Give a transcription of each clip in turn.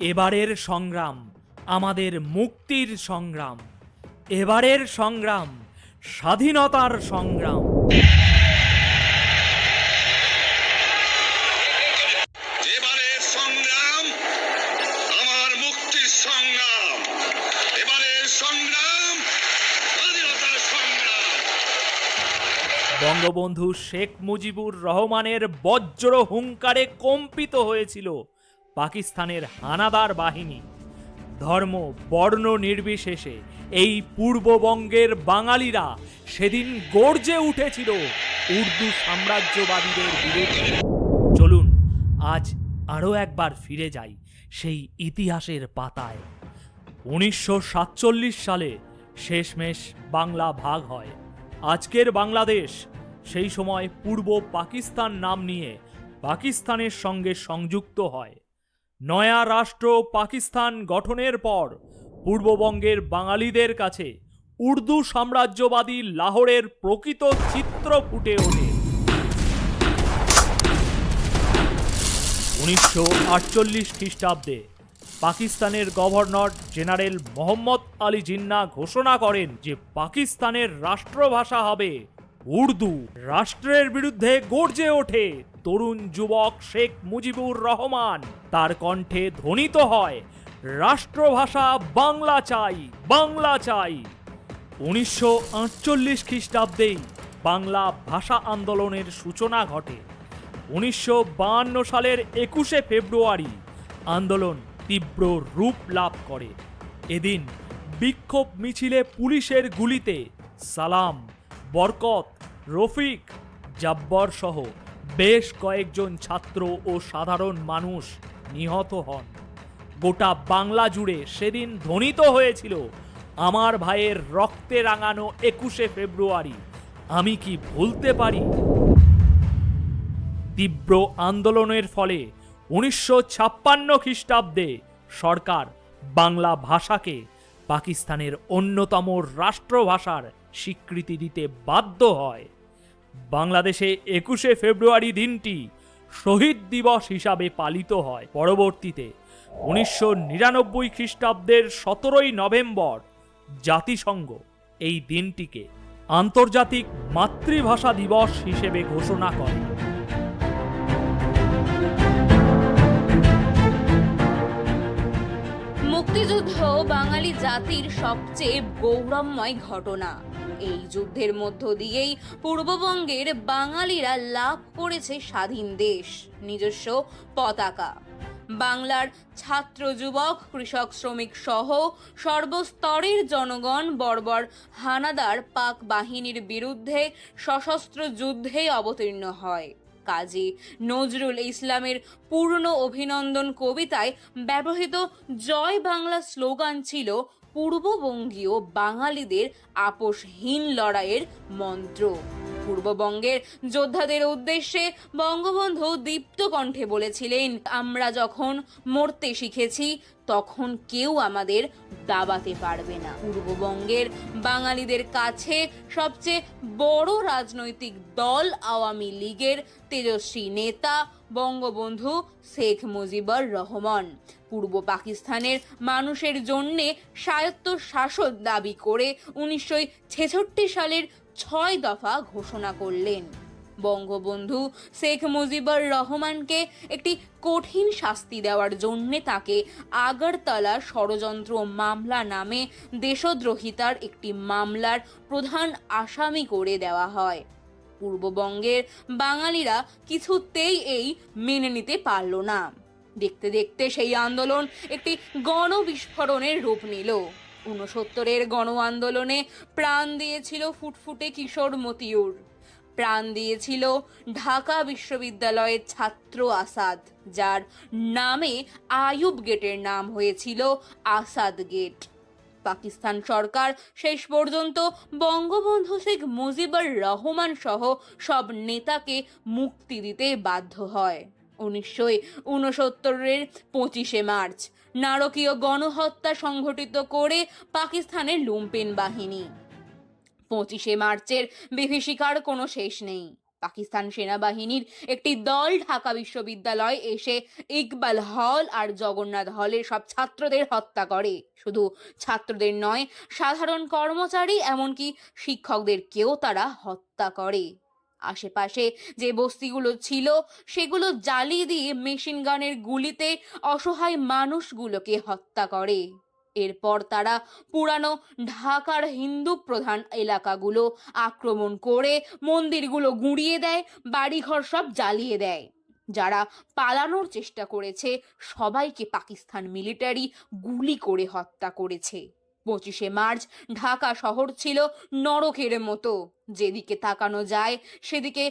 এবারের সংগ্রাম আমাদের মুক্তির সংগ্রাম। এবারের সংগ্রাম স্বাধীনতার সংগ্রাম। এবারের সংগ্রাম মুক্তির সংগ্রাম। এবারের সংগ্রাম। বঙ্গবন্ধু শেখ মুজিবুর রহমানের বজ্র হুঙ্কারে কম্পিত হয়েছিল। পাকিস্তানের হানাদার বাহিনী। ধর্ম, বর্ণ নির্বিশেষে এই পূর্ববঙ্গের বাঙালিরা সেদিন গর্জে উঠেছিল উর্দু সাম্রাজ্যবাদীদের বিরুদ্ধে। চলুন, আজ আরও একবার ফিরে যাই সেই ইতিহাসের পাতায়। উনিশশো সাতচল্লিশ সালে শেষমেশ বাংলা ভাগ হয়। আজকের বাংলাদেশ সেই সময় পূর্ব পাকিস্তান নাম নিয়ে পাকিস্তানের সঙ্গে সংযুক্ত হয়। নয়া রাষ্ট্র পাকিস্তান গঠনের পর পূর্ববঙ্গের বাঙালিদের কাছে উর্দু সাম্রাজ্যবাদী লাহোরের প্রকৃত চিত্র ফুটে ওঠে। উনিশশো আটচল্লিশ খ্রিস্টাব্দে পাকিস্তানের গভর্নর জেনারেল মোহাম্মদ আলী জিন্না ঘোষণা করেন যে পাকিস্তানের রাষ্ট্রভাষা হবে উর্দু। রাষ্ট্রের বিরুদ্ধে গর্জে ওঠে তরুণ যুবক শেখ মুজিবুর রহমান। তার কণ্ঠে ধ্বনিত হয়, রাষ্ট্রভাষা বাংলা চাই বাংলা চাই। উনিশশো আটচল্লিশ খ্রিস্টাব্দেই বাংলা ভাষা আন্দোলনের সূচনা ঘটে। উনিশশো বাহান্ন সালের একুশে ফেব্রুয়ারি আন্দোলন তীব্র রূপ লাভ করে। এদিন বিক্ষোভ মিছিলে পুলিশের গুলিতে সালাম, বরকত, রফিক, জাব্বর সহ বেশ কয়েকজন ছাত্র ও সাধারণ মানুষ নিহত হন। গোটা বাংলা জুড়ে সেদিন ধ্বনিত হয়েছিল, আমার ভাইয়ের রক্তে রাঙানো একুশে ফেব্রুয়ারি, আমি কি ভুলতে পারি? তীব্র আন্দোলনের ফলে উনিশশো ছাপ্পান্ন খ্রিস্টাব্দে সরকার বাংলা ভাষাকে পাকিস্তানের অন্যতম রাষ্ট্রভাষার স্বীকৃতি দিতে বাধ্য হয়। বাংলাদেশে একুশে ফেব্রুয়ারি দিনটি শহীদ দিবস হিসাবে পালিত হয়। পরবর্তীতে উনিশশো নিরানব্বই খ্রিস্টাব্দের সতেরোই নভেম্বর জাতিসংঘ এই দিনটিকে আন্তর্জাতিক মাতৃভাষা দিবস হিসেবে ঘোষণা করে। মুক্তিযুদ্ধ বাঙালি জাতির সবচেয়ে গৌরবময় ঘটনা। এই যুদ্ধের মধ্য দিয়েই পূর্ববঙ্গের বাঙালিরা লাভ করেছে স্বাধীন দেশ, নিজস্ব পতাকা। বাংলার ছাত্র যুবক, কৃষক, শ্রমিক সহ সর্বস্তরের জনগণ বর্বর হানাদার পাক বাহিনীর বিরুদ্ধে সশস্ত্র যুদ্ধে অবতীর্ণ হয়। কাজী নজরুল ইসলামের পূর্ণ অভিনন্দন কবিতায় ব্যবহৃত জয় বাংলা স্লোগান ছিল পূর্ববঙ্গীয় বাঙালিদের আপোষহীন লড়াইয়ের মন্ত্র। পূর্ববঙ্গের যোদ্ধাদের উদ্দেশ্যে বঙ্গবন্ধু দীপ্ত কণ্ঠে বলেছিলেন, আমরা যখন মরতে শিখেছি, তখন কেউ আমাদের দাবাতে পারবে না। পূর্ববঙ্গের বাঙালিদের কাছে সবচেয়ে বড় রাজনৈতিক দল আওয়ামী লীগের তেজস্বী নেতা বঙ্গবন্ধু শেখ মুজিবুর রহমান। পূর্ব পাকিস্তানের মানুষের জন্যে স্বায়ত্ত শাসন দাবি করে উনিশশো ছেষট্টি সালের ছয় দফা ঘোষণা করলেন। বঙ্গবন্ধু শেখ মুজিবুর রহমানকে একটি কঠিন শাস্তি দেওয়ার জন্য তাকে আগরতলা ষড়যন্ত্র মামলা নামে দেশদ্রোহিতার একটি মামলার প্রধান আসামি করে দেওয়া হয়। পূর্ববঙ্গের বাঙালিরা কিছুতেই এই মেনে নিতে পারল না। দেখতে দেখতে সেই আন্দোলন একটি গণবিস্ফোরণের রূপ নিল। ঊনসত্তরের গণ আন্দোলনে প্রাণ দিয়েছিল ফুটফুটে কিশোর মতিউর। প্রাণ দিয়েছিল ঢাকা বিশ্ববিদ্যালয়ের ছাত্র আসাদ, যার নামে আয়ুব গেটের নাম হয়েছিল আসাদ গেট। পাকিস্তান সরকার শেষ পর্যন্ত বঙ্গবন্ধু শেখ মুজিবুর রহমান সহ সব নেতাকে মুক্তি দিতে বাধ্য হয়। উনিশশো উনসত্তরের পঁচিশে মার্চ নারকীয় গণহত্যা সংঘটিত করে পাকিস্তানের লুম্পেন বাহিনী। পঁচিশে মার্চের বিভীষিকার কোনো শেষ নেই। পাকিস্তান সেনাবাহিনীর একটি দল ঢাকা বিশ্ববিদ্যালয় এসে ইকবাল হল আর জগন্নাথ হলের সব ছাত্রদের হত্যা করে। শুধু ছাত্রদের নয়, সাধারণ কর্মচারী, এমনকি শিক্ষকদেরকেও তারা হত্যা করে। আশেপাশে যে বস্তিগুলো ছিল, সেগুলো জ্বালিয়ে দিয়ে মেশিন গানের গুলিতে অসহায় মানুষগুলোকে হত্যা করে। এরপর তারা পুরানো ঢাকার হিন্দু প্রধান এলাকাগুলো আক্রমণ করে মন্দিরগুলো গুঁড়িয়ে দেয়, বাড়িঘর সব জ্বালিয়ে দেয়। যারা পালানোর চেষ্টা করেছে, সবাইকে পাকিস্তান মিলিটারি গুলি করে হত্যা করেছে। পঁচিশে মার্চ ঢাকা শহর ছিল নরকের মতো। যেদিকে তাকানো যায়, সেদিকে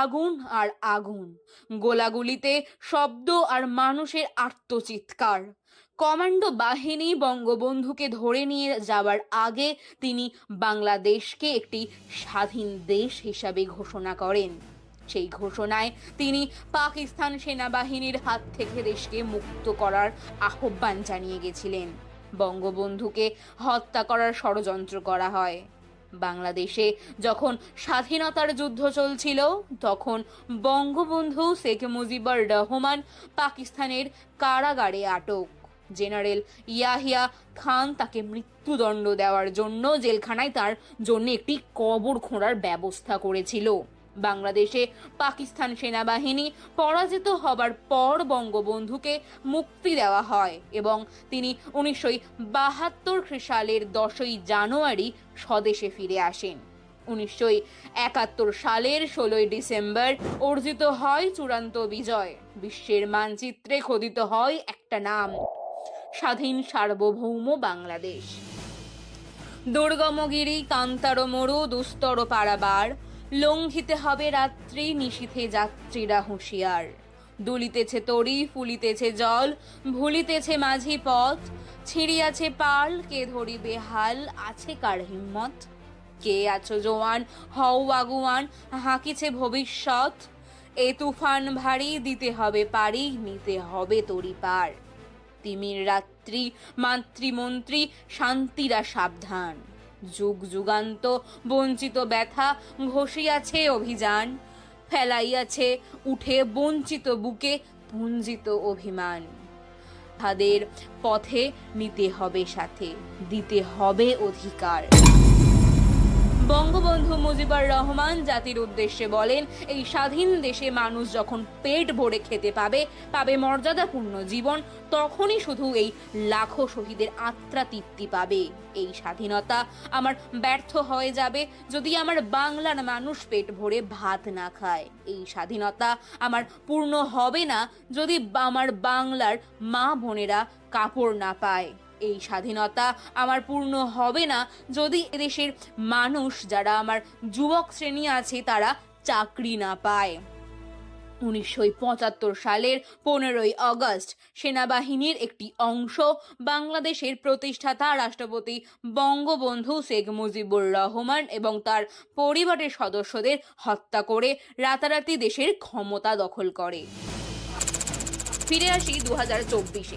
আগুন আর আগুন। গোলাগুলিতে শব্দ আর মানুষের আত্মচিৎকার। কমান্ডো বাহিনী বঙ্গবন্ধুকে ধরে নিয়ে যাওয়ার আগে তিনি বাংলাদেশকে একটি স্বাধীন দেশ হিসাবে ঘোষণা করেন। সেই ঘোষণায় তিনি পাকিস্তান সেনাবাহিনীর হাত থেকে দেশকে মুক্ত করার আহ্বান জানিয়ে গেছিলেন। বঙ্গবন্ধুকে হত্যা করার ষড়যন্ত্র করা হয়। বাংলাদেশে যখন স্বাধীনতার যুদ্ধ চলছিল, তখন বঙ্গবন্ধু শেখ মুজিবুর রহমান পাকিস্তানের কারাগারে আটক। জেনারেল ইয়াহিয়া খান তাকে মৃত্যুদণ্ড দেওয়ার জন্য জেলখানায় তার জন্য একটি কবর খোঁড়ার ব্যবস্থা করেছিল। বাংলাদেশে পাকিস্তান সেনাবাহিনী পরাজিত হবার পর বঙ্গবন্ধুকে মুক্তি দেওয়া হয় এবং তিনি উনিশশো বাহাত্তর সালের দশই জানুয়ারি স্বদেশে ফিরে আসেন। উনিশশো একাত্তর সালের ষোলোই ডিসেম্বর অর্জিত হয় চূড়ান্ত বিজয়। বিশ্বের মানচিত্রে খোদিত হয় একটা নাম, স্বাধীন সার্বভৌম বাংলাদেশ। দুর্গমগিরি কান্তার মরু দুস্তর পারাবার লঙ্ঘিতে হবে রাত্রি নিশীথে যাত্রীরা হুঁশিয়ার। দুলিতেছে তরি, ফুলিতেছে জল, ভুলিতেছে মাঝি পথ। ছিঁড়িয়াছে পাল, কে ধরিবে হাল, আছে কার হিম্মত? কে আছো জোয়ান, হও আগুয়ান, হাঁকিছে ভবিষ্যৎ? এ তুফান ভারী, দিতে হবে পারি, নিতে হবে তরি পার। তিমির রাত্রি, মাতৃমন্ত্রী, শান্তিরা সাবধান। যুগ যুগান্ত বঞ্চিত ব্যথা ঘষিয়াছে অভিযান, ফেলাইয়াছে উঠে বঞ্চিত বুকে পুঞ্জিত অভিমান। তাদের পথে নিতে হবে সাথে, দিতে হবে অধিকার। বঙ্গবন্ধু মুজিবুর রহমান জাতির উদ্দেশ্যে বলেন, এই স্বাধীন দেশে মানুষ যখন পেট ভরে খেতে পাবে পাবে মর্যাদাপূর্ণ জীবন, তখনই শুধু এই লাখো শহীদের আত্মা তৃপ্তি পাবে। এই স্বাধীনতা আমার ব্যর্থ হয়ে যাবে যদি আমার বাংলার মানুষ পেট ভরে ভাত না খায়। এই স্বাধীনতা আমার পূর্ণ হবে না যদি আমার বাংলার মা বোনেরা কাপড় না পায়। এই স্বাধীনতা আমার পূর্ণ হবে না। যদি এদেশের মানুষ যারা আমার যুবক শ্রেণি আছে, তারা চাকরি না পায়। উনিশশো পঁচাত্তর সালের পনেরোই আগস্ট সেনাবাহিনীর একটি অংশ বাংলাদেশের প্রতিষ্ঠাতা রাষ্ট্রপতি বঙ্গবন্ধু শেখ মুজিবুর রহমান এবং তার পরিবারের সদস্যদের হত্যা করে রাতারাতি দেশের ক্ষমতা দখল করে। ফিরে আসি দু হাজার চব্বিশে।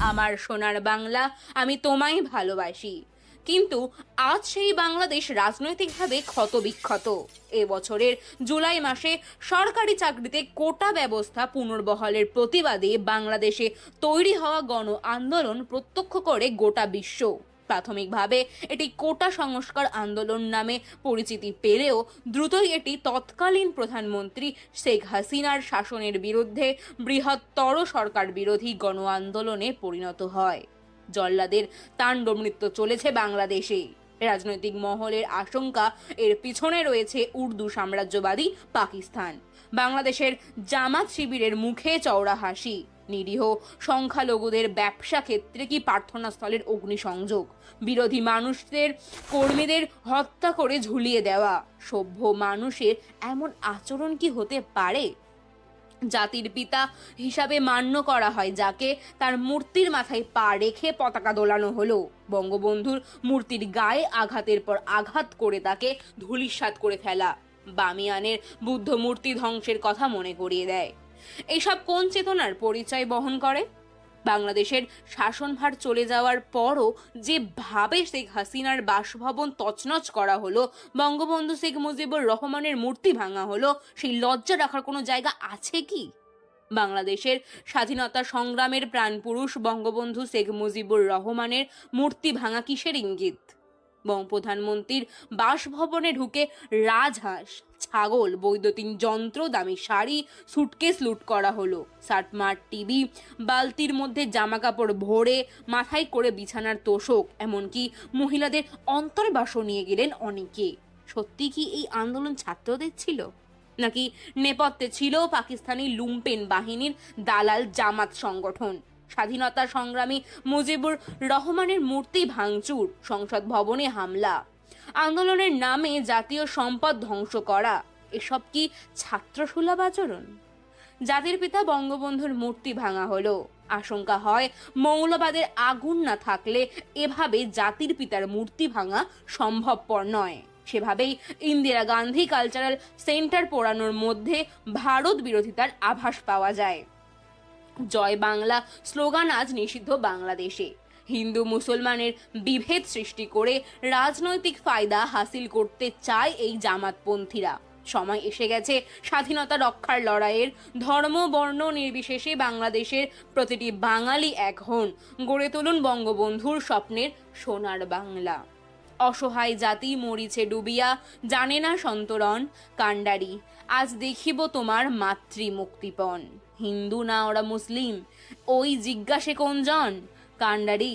আমার সোনার বাংলা আমি তোমায় ভালোবাসি। কিন্তু আজ সেই বাংলাদেশ রাজনৈতিকভাবে ক্ষতবিক্ষত। এ বছরের জুলাই মাসে সরকারি চাকরিতে কোটা ব্যবস্থা পুনর্বহালের প্রতিবাদে বাংলাদেশে তৈরি হওয়া গণ আন্দোলন প্রত্যক্ষ করে গোটা বিশ্ব। প্রাথমিকভাবে এটি কোটা সংস্কার আন্দোলন নামে পরিচিতি পেলেও দ্রুতই এটি তৎকালীন প্রধানমন্ত্রী শেখ হাসিনার শাসনের বিরুদ্ধে বৃহত্তর সরকার বিরোধী গণ আন্দোলনে পরিণত হয়। জল্লাদের তাণ্ডব নৃত্য চলেছে বাংলাদেশে। রাজনৈতিক মহলের আশঙ্কা, এর পিছনে রয়েছে উর্দু সাম্রাজ্যবাদী পাকিস্তান। বাংলাদেশের জামাত শিবিরের মুখে চওড়া হাসি। নিরীহ সংখ্যালঘুদের ব্যবসা ক্ষেত্রে কি প্রার্থনাস্থলের অগ্নিসংযোগ? বিরোধী মানুষদের কর্মীদের হত্যা করে ঝুলিয়ে দেওয়া, সভ্য মানুষের এমন আচরণ কি হতে পারে? জাতির পিতা হিসাবে মান্য করা হয়, যাকে তার মূর্তির মাথায় পা রেখে পতাকা দোলানো হলো। বঙ্গবন্ধুর মূর্তির গায়ে আঘাতের পর আঘাত করে তাকে ধূলিসাৎ করে ফেলা। বামিয়ানের বুদ্ধ মূর্তি ধ্বংসের কথা মনে করিয়ে দেয়। এইসব কোন চেতনার পরিচয় বহন করে? বাংলাদেশের শাসনভার চলে যাওয়ার পরও যে ভাবে শেখ হাসিনার বাসভবন তছনছ করা হলো, বঙ্গবন্ধু শেখ মুজিবুর রহমানের মূর্তি ভাঙা হলো, সেই লজ্জা রাখার কোনো জায়গা আছে কি? বাংলাদেশের স্বাধীনতা সংগ্রামের প্রাণপুরুষ বঙ্গবন্ধু শেখ মুজিবুর রহমানের মূর্তি ভাঙা কিসের ইঙ্গিত? বং প্রধানমন্ত্রীর বাসভবনে ঢুকে রাজহাঁস, ছাগল, বৈদ্যুতিন যন্ত্র, দামি শাড়ি সুটকেস লুট করা হলো। সাটমার টিভি, বালতির মধ্যে জামা কাপড় ভরে মাথায় করে বিছানার তোষক, এমনকি মহিলাদের অন্তর্বাসও নিয়ে গেলেন অনেকে। সত্যি কি এই আন্দোলন ছাত্রদের ছিল? নাকি নেপথ্যে ছিল পাকিস্তানি লুম্পেন বাহিনীর দালাল জামাত সংগঠন? স্বাধীনতা সংগ্রামী মুজিবুর রহমানের মূর্তি ভাঙচুর, সংসদ ভবনে হামলা, আন্দোলনের নামে জাতীয় সম্পদ ধ্বংস করা, এসব কি ছাত্রসুলভ আচরণ? জাতির পিতা বঙ্গবন্ধুর মূর্তি ভাঙা হলো, আশঙ্কা হয় মৌলবাদের আগুন না থাকলে এভাবে জাতির পিতার মূর্তি ভাঙা সম্ভবপর নয়। সেভাবেই ইন্দিরা গান্ধী কালচারাল সেন্টার পোড়ানোর মধ্যে ভারত বিরোধিতার আভাস পাওয়া যায়। জয় বাংলা, স্লোগান আজ নিষিদ্ধ বাংলাদেশে। হিন্দু মুসলমানের বিভেদ সৃষ্টি করে রাজনৈতিক ফায়দা হাসিল করতে চায় এই জামাতপন্থীরা। সময় এসে গেছে স্বাধীনতা রক্ষার লড়াইয়ের, ধর্ম, বর্ণ নির্বিশেষে বাংলাদেশের প্রতিটি বাঙালি এক হন। গড়ে তুলুন বঙ্গবন্ধুর স্বপ্নের সোনার বাংলা। অসহায় জাতি মরিছে ডুবিয়া, জানে না সন্তরণ, কাণ্ডারি। আজ দেখিব তোমার মাতৃ মুক্তিপণ হিন্দু না, ওরা মুসলিম। ওই জিজ্ঞাসে কোনজন কাণ্ডারি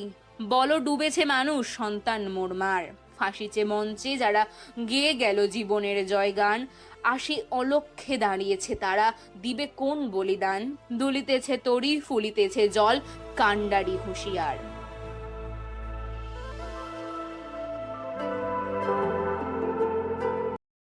বলো ডুবেছে মানুষ, সন্তান মোরমার। ফাঁসিছে মঞ্চে যারা গেয়ে গেল জীবনের জয়গান, আসি অলক্ষে দাঁড়িয়েছে তারা, দিবে কোন বলিদান? দুলিতেছে তরি, ফুলিতেছে জল কাণ্ডারি হুঁশিয়ার।